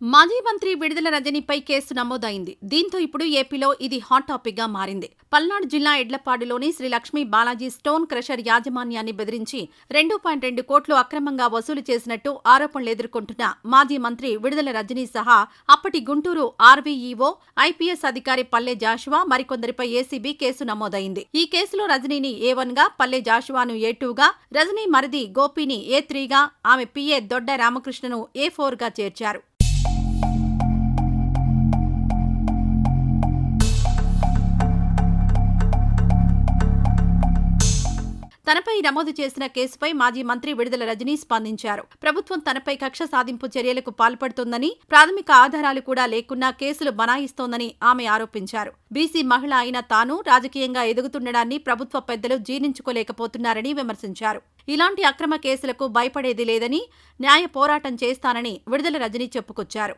మాజీ మంత్రి విడుదల రజనీపై కేసు నమోదైంది. దీంతో ఇప్పుడు ఏపీలో ఇది హాట్ టాపిక్గా మారింది. పల్నాడు జిల్లా ఎడ్లపాడులోని శ్రీ లక్ష్మీ బాలాజీ స్టోన్ క్రషర్ యాజమాన్యాన్ని బెదిరించి రెండు పాయింట్ రెండు కోట్లు అక్రమంగా వసూలు చేసినట్టు ఆరోపణలు ఎదుర్కొంటున్న మాజీ మంత్రి విడుదల రజనీ సహా అప్పటి గుంటూరు ఆర్వీఈఓ ఐపీఎస్ అధికారి పల్లె జాషువా మరికొందరిపై ఏసీబీ కేసు నమోదైంది. ఈ కేసులో రజనీని ఏ వన్గా పల్లె జాషువాను ఏ టూగా రజనీ మరిది గోపిని ఏ త్రీగా ఆమె పిఏ దొడ్డ రామకృష్ణను ఏ ఫోర్గా చేర్చారు. తనపై నమోదు చేసిన కేసుపై మాజీ మంత్రి విడుదల రజనీ స్పందించారు. ప్రభుత్వం తనపై కక్ష సాధింపు చర్యలకు పాల్పడుతోందని ప్రాథమిక ఆధారాలు కూడా లేకున్నా కేసులు బనాయిస్తోందని ఆమె ఆరోపించారు. బీసీ మహిళ అయిన తాను రాజకీయంగా ఎదుగుతుండడాన్ని ప్రభుత్వ పెద్దలు జీర్ణించుకోలేకపోతున్నారని విమర్శించారు. ఇలాంటి అక్రమ కేసులకు భయపడేది లేదని న్యాయ పోరాటం చేస్తానని విడుదల రజనీ చెప్పుకొచ్చారు.